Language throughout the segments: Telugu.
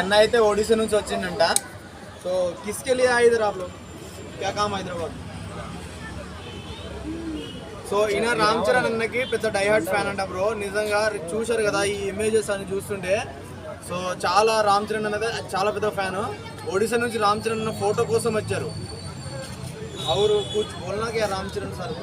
ఎన్న అయితే ఒడిశా నుంచి వచ్చిందంట. సో కిస్కెళ్ళి హైదరాబాద్లో క్యా కామ్ హైదరాబాద్. సో ఈయన రామ్ చరణ్ అన్నకి పెద్ద డైహార్డ్ ఫ్యాన్ అంట బ్రో నిజంగా చూశారు కదా ఈ ఇమేజెస్ అని చూస్తుంటే. సో చాలా రామ్ చరణ్ అనేది చాలా పెద్ద ఫ్యాన్ ఒడిశా నుంచి రామ్ చరణ్ ఫోటో కోసం వచ్చారు. అవురు కూర్చు బోల్నాకే రామ్ చరణ్ సార్.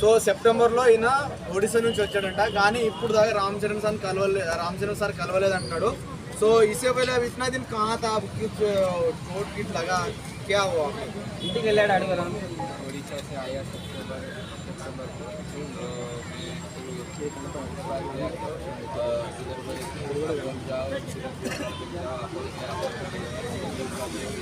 సో సెప్టెంబర్లో ఈయన ఒడిశా నుంచి వచ్చాడంట కానీ ఇప్పుడు దాకా రామ్ చరణ్ సార్ కలవలే రామ్ చరణ్ సార్ కలవలేదు అంటున్నాడు సో ఇసే వేళ ఇచ్చినా దీని కహా తా కోట్ కిట్ లగా క్యా ఇంటికి వెళ్ళాడు అడగరా ఒడిశా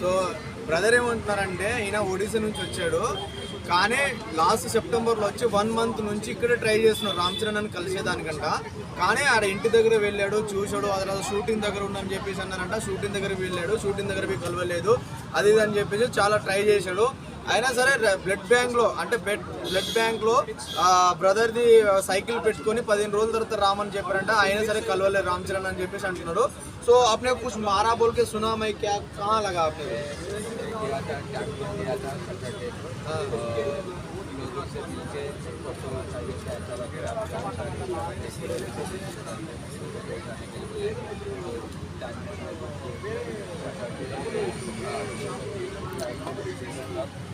సో బ్రదర్ ఏమంటున్నారంటే ఈయన ఒడిశా నుంచి వచ్చాడు. కానీ లాస్ట్ సెప్టెంబర్లో వచ్చి వన్ మంత్ నుంచి ఇక్కడ ట్రై చేస్తున్నాడు రామ్ చరణ్ అని కలిసేదానికంట. కానీ ఆడ ఇంటి దగ్గర వెళ్ళాడు చూశాడు ఆ తర్వాత షూటింగ్ దగ్గర ఉందని చెప్పేసి అన్నారంట. షూటింగ్ దగ్గర వెళ్ళాడు షూటింగ్ దగ్గర పోయి కలవలేదు. అది ఇది అని చెప్పేసి చాలా ట్రై చేశాడు. అయినా సరే బ్లడ్ బ్యాంక్లో అంటే బ్లడ్ బ్లడ్ బ్యాంక్లో బ్రదర్ది సైకిల్ పెట్టుకొని పదిహేను రోజుల తర్వాత రామని చెప్పారంట. అయినా సరే కలవలే రామ్ చరణ్ అని చెప్పేసి అంటున్నాడు. సో అప్నే కుछ మారా బోల్కే సునామై క్యా కా లగా Thank you.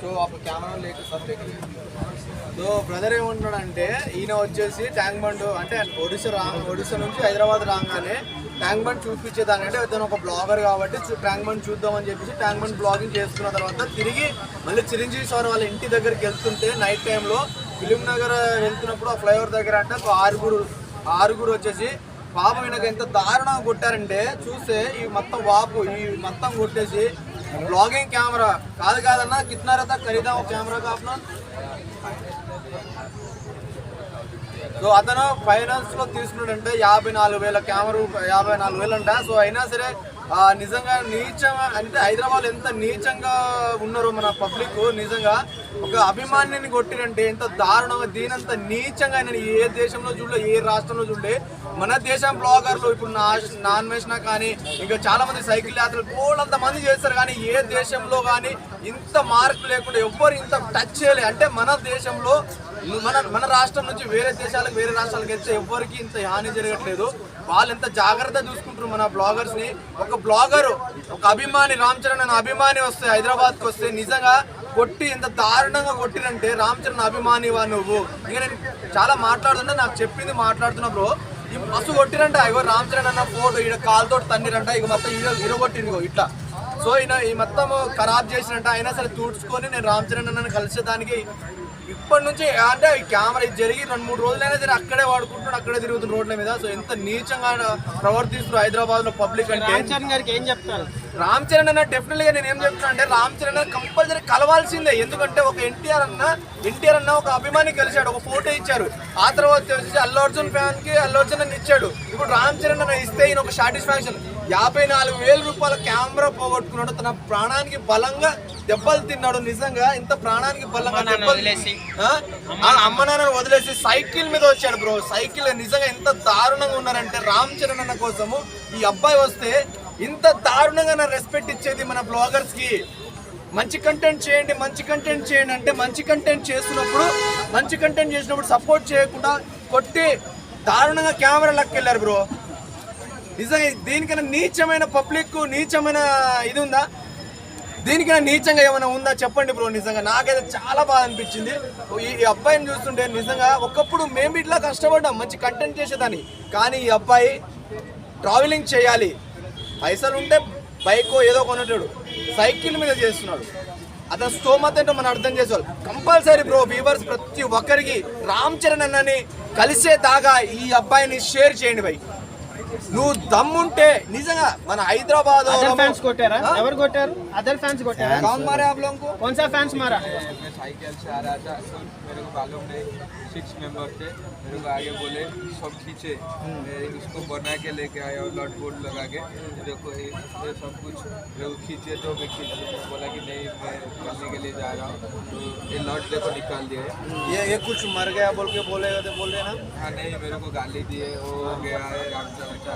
సో అప్పుడు కెమెరా లేక సార్ సో బ్రదర్ ఏమంటున్నాడంటే ఈయన వచ్చేసి ట్యాంక్ బండ్ అంటే ఒడిశా రా ఒడిశా నుంచి హైదరాబాద్ రాగానే ట్యాంక్ బండ్ చూపించేదానంటే అంటే ఇతను ఒక బ్లాగర్ కాబట్టి ట్యాంక్ బండ్ చూద్దామని చెప్పేసి ట్యాంక్ బండ్ బ్లాగింగ్ చేసుకున్న తర్వాత తిరిగి మళ్ళీ చిరంజీవి సార్ వాళ్ళ ఇంటి దగ్గరికి వెళ్తుంటే నైట్ టైంలో ఫిలిం నగర్ వెళ్తున్నప్పుడు ఆ ఫ్లైఓవర్ దగ్గర అంటే ఒక ఆరుగురు ఆరుగురు వచ్చేసి పాపం ఈయనకు ఎంత దారుణంగా కొట్టారంటే చూస్తే ఈ మొత్తం వాపు ఈ మొత్తం కొట్టేసి ब्लॉगिंग कैमरा काल का ना कितना रहता खरीदा वो कैमरा का अपना సో అతను ఫైనాన్స్లో తీసుకున్నాడంటే యాభై నాలుగు వేల కెమెరా యాభై నాలుగు వేలు అంట. సో అయినా సరే నిజంగా నీచం అంటే హైదరాబాద్ ఎంత నీచంగా ఉన్నారు మన పబ్లిక్ నిజంగా ఒక అభిమానిని కొట్టినంటే ఎంత దారుణంగా దీనంత నీచంగా నేను ఏ దేశంలో చూడలే ఏ రాష్ట్రంలో చూడలే మన దేశం బ్లాగర్లు ఇప్పుడు నా నాన్ వేసినా కానీ ఇంకా చాలా మంది సైకిల్ యాత్రలు కోళ్ళంత మంది చేస్తారు కానీ ఏ దేశంలో కానీ ఇంత మార్పు లేకుండా ఎవ్వరు ఇంత టచ్ చేయలే. అంటే మన దేశంలో మన మన రాష్ట్రం నుంచి వేరే దేశాలకు వేరే రాష్ట్రాలకు వెళ్తే ఎవ్వరికి ఇంత హాని జరగట్లేదు. వాళ్ళు ఎంత జాగ్రత్త చూసుకుంటారు మన బ్లాగర్స్ని ఒక బ్లాగర్ ఒక అభిమాని రామ్ చరణ్ అనే అభిమాని వస్తే హైదరాబాద్కి వస్తే నిజంగా కొట్టి ఎంత దారుణంగా కొట్టినంటే రామ్ చరణ్ అభిమానివా నువ్వు? ఇక నేను చాలా మాట్లాడుతుంటే నాకు చెప్పింది మాట్లాడుతున్నా బ్రో. మస్తు కొట్టిరంట ఇగో రామ్ చరణ్ అన్న ఫోటో ఈడ కాలుతో తన్నిరంట ఇక మొత్తం ఈడ ఇరగొట్టింది ఇట్లా. సో ఈయన ఈ మొత్తం ఖరాబ్ చేసినట్ట అయినా సరే తుడుచుకొని నేను రామ్ చరణ్ అన్నను కలిసేదానికి ఇప్పటి నుంచి అంటే ఈ కెమెరా ఇది జరిగి రెండు మూడు రోజులైనా సరే అక్కడే వాడుకుంటున్నాడు అక్కడే తిరుగుతున్న రోడ్ల మీద. సో ఎంత నీచంగా ప్రవర్తిస్తున్నారు హైదరాబాద్లో పబ్లిక్ అంటే. చరణ్ గారికి ఏం చెప్తారు? రామ్ చరణ్ అన్న డెఫినెట్గా నేను ఏం చెప్తున్నా అంటే రామ్ చరణ్ కంపల్సరీ కలవాల్సిందే. ఎందుకంటే ఒక ఎన్టీఆర్ అన్న ఎన్టీఆర్ అన్న ఒక అభిమాని కలిశాడు ఒక ఫోటో ఇచ్చారు. ఆ తర్వాత వచ్చి అల్లు అర్జున్ ఫ్యాన్కి అల్లు అర్జున్ అని ఇచ్చాడు. ఇప్పుడు రామ్ చరణ్ అన్న ఇస్తే ఈయన ఒక సాటిస్ఫాక్షన్ యాభై నాలుగు వేల రూపాయల కెమెరా పోగొట్టుకున్నాడు. తన ప్రాణానికి బలంగా దెబ్బలు తిన్నాడు. నిజంగా ఇంత ప్రాణానికి బలంగా దెబ్బలు అమ్మ నాన్న. వదిలేసి సైకిల్ మీద వచ్చాడు బ్రో. సైకిల్ నిజంగా ఎంత దారుణంగా ఉన్నారంటే రామ్ చరణ్ అన్న కోసము ఈ అబ్బాయి వస్తే ఇంత దారుణంగా నా రెస్పెక్ట్ ఇచ్చేది మన బ్లాగర్స్కి. మంచి కంటెంట్ చేయండి మంచి కంటెంట్ చేయండి అంటే మంచి కంటెంట్ చేస్తున్నప్పుడు మంచి కంటెంట్ చేసినప్పుడు సపోర్ట్ చేయకుండా కొట్టి దారుణంగా కెమెరా లెక్క వెళ్ళారు బ్రో. నిజంగా దీనికన్నా నీచమైన పబ్లిక్ నీచమైన ఇది ఉందా? దీనికన్నా నీచంగా ఏమైనా ఉందా? చెప్పండి బ్రో నిజంగా. నాకైతే చాలా బాధ అనిపించింది. ఈ ఈ అబ్బాయిని చూస్తుంటే నిజంగా ఒకప్పుడు మేము ఇట్లా కష్టపడ్డాం మంచి కంటెంట్ చేసేదాన్ని. కానీ ఈ అబ్బాయి ట్రావెలింగ్ చేయాలి. పైసలు ఉంటే బైక్ ఏదో కొనటాడు. సైకిల్ మీద చేస్తున్నాడు. అతను స్తోమత ఏంటో మనం అర్థం చేసుకోవాలి. కంపల్సరీ బ్రో వ్యూవర్స్ ప్రతి ఒక్కరికి రామ్ చరణ్ అన్నని కలిసే దాగా ఈ అబ్బాయిని షేర్ చేయండి బై. నువ్వు దమ్ముంటే నిజంగా మన హైదరాబాద్ अदर फैंस కొట్టారా ఎవరు కొట్టారు అదర్ ఫ్యాన్స్ కొట్టారా कौन मारे आप लोगों को कौन सा फैंस मारा मैं साइकिल से आ रहा था तो मेरे को मालूम नहीं सिक्स मेंबर थे मेरे को आगे बोले सब खींचे मैं इसको बना के लेके आया और लॉट बोर्ड लगा के देखो ये ये सब कुछ मेरे को खींचे तो मैं खींच बोला कि नहीं मैं करने के लिए जा रहा हूँ तो ये लॉट देखो निकाल दिए ये ये कुछ मर गया बोल के बोले तो बोल रहे ना हाँ नहीं मेरे को गाली दिए वो हो गया है रामचंद्र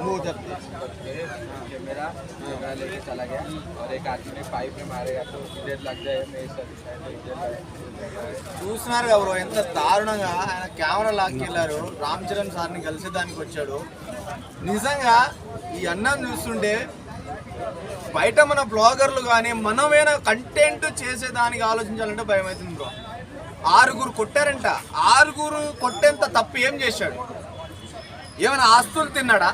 मुंह जबते कैमरा कैमरा लेके चला गया और एक आदमी ने पाइप में मारेगा तो इधर लग जाए मैं सर इधर लग చూస్తున్నారు కదా బ్రో ఎంత దారుణంగా ఆయన కెమెరా లాక్కెళ్ళారు రామ్ చరణ్ సార్ని కలిసేదానికి వచ్చాడు నిజంగా ఈ అన్నం చూస్తుంటే బయట మన బ్లాగర్లు కానీ మనమేనా కంటెంట్ చేసేదానికి ఆలోచించాలంటే భయం అవుతుంది బ్రో ఆరుగురు కొట్టారంట ఆరుగురు కొట్టేంత తప్పు ఏం చేశాడు ఏమైనా ఆస్తులు తిన్నాడా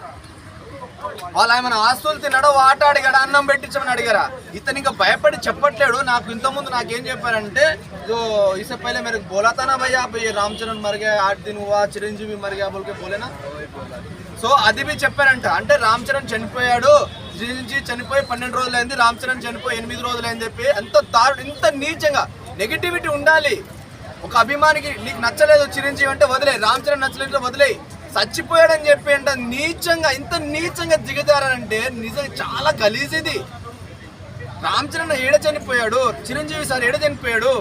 వాళ్ళు ఏమైనా ఆస్తులు తిన్నాడో వాట అడిగాడా అన్నం పెట్టించమని అడిగారా ఇతను ఇంకా భయపడి చెప్పట్లేడు నాకు ఇంతకుముందు నాకేం చెప్పారంటే जो इससे पहले मेरे को बोला था ना भैया आप ये रामचरण मर गया आठ दिन हुआ చిరంజీవి మర్ గయా బోల్ కే బోలే నా సో అది బి చెప్పారంట అంటే రామ్ చరణ్ చనిపోయాడు చిరంజీవి చనిపోయి పన్నెండు రోజులైంది రామ్ చరణ్ చనిపోయి ఎనిమిది రోజులైంది చెప్పి ఎంత దారుణ ఇంత నీచంగా నెగిటివిటీ ఉండాలి ఒక అభిమానికి నీకు నచ్చలేదు చిరంజీవి అంటే వదిలే రామ్ చరణ్ నచ్చలేదు వదిలే చచ్చిపోయాడని చెప్పి అంటే నీచంగా ఇంత నీచంగా దిగజారంటే నిజంగా చాలా గలీజ్ ఇది రామ్ చరణ్ ఏడ చనిపోయాడు? చిరంజీవి సార్ ఏడ చనిపోయాడు?